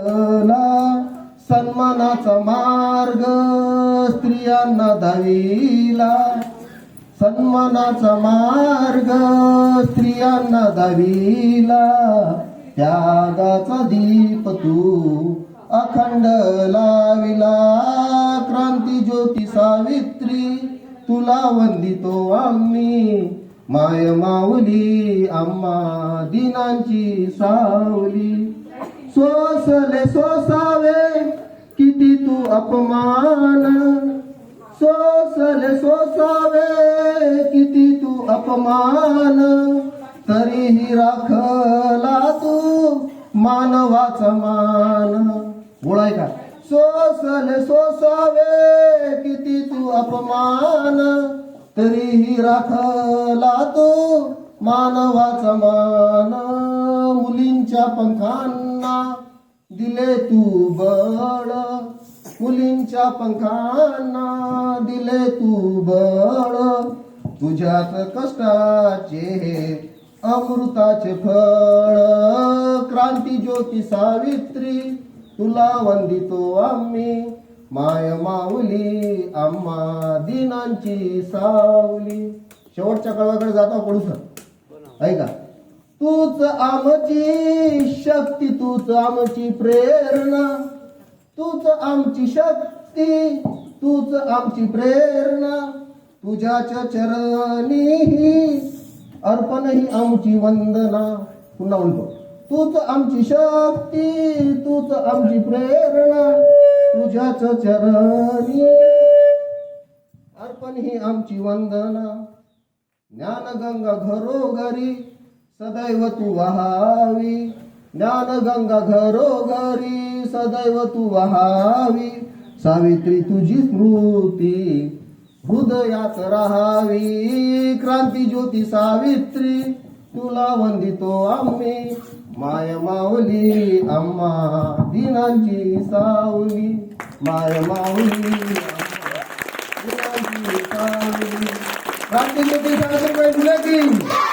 ला सन्मानाचा मार्ग स्त्रियांना दाविला सन्मानाचा मार्ग स्त्रियांना दाविला त्यागाचा दीप तू अखंड लाविला. क्रांती ज्योती सावित्री तुला वंदितो आम्ही. माय माऊली आम्हा दिनांची सावली. सोसले सोसावे किती तू अपमान. सोसले सोसावे किती तू अपमान. तरीही राखला तू मानवाचा मान. बोलाय का? सोसले सोसावे किती तू अपमान. तरीही राखला तू मानवाचा मान मुलींच्या पंखांना दिले तू बळ. मुलींच्या पंखांना दिले तू बळ. तुझ्यात कष्टाचे अमृताचे फळ. क्रांती ज्योती सावित्री तुला वंदितो आम्ही. माय माऊली आम्हा दिनांची सावली. शेवटच्या कळवाकडे जाता पडू सर ऐका तूच आमची शक्ती तूच आमची प्रेरणा. तूच आमची शक्ती तूच आमची प्रेरणा. तुझ्याच चरणी ही अर्पण ही आमची वंदना. पुन्हा म्हणतो तूच आमची शक्ती तूच आमची प्रेरणा. तुझ्याच चरणी अर्पण ही आमची वंदना. ज्ञानगंगा घरोघरी सदैव तू वहावी. ज्ञानगंगा घरोघरी सदैव तू वहावी. सावित्री तुझी स्मृती हृदयात राहावी. क्रांती ज्योती सावित्री तुला वंदितो आम्ही. माय माऊली अम्मा दिनांची सावली. माय माऊली आम्हा दिनांची सावली क्रांती ज्योती सावित्रीबाई फुले की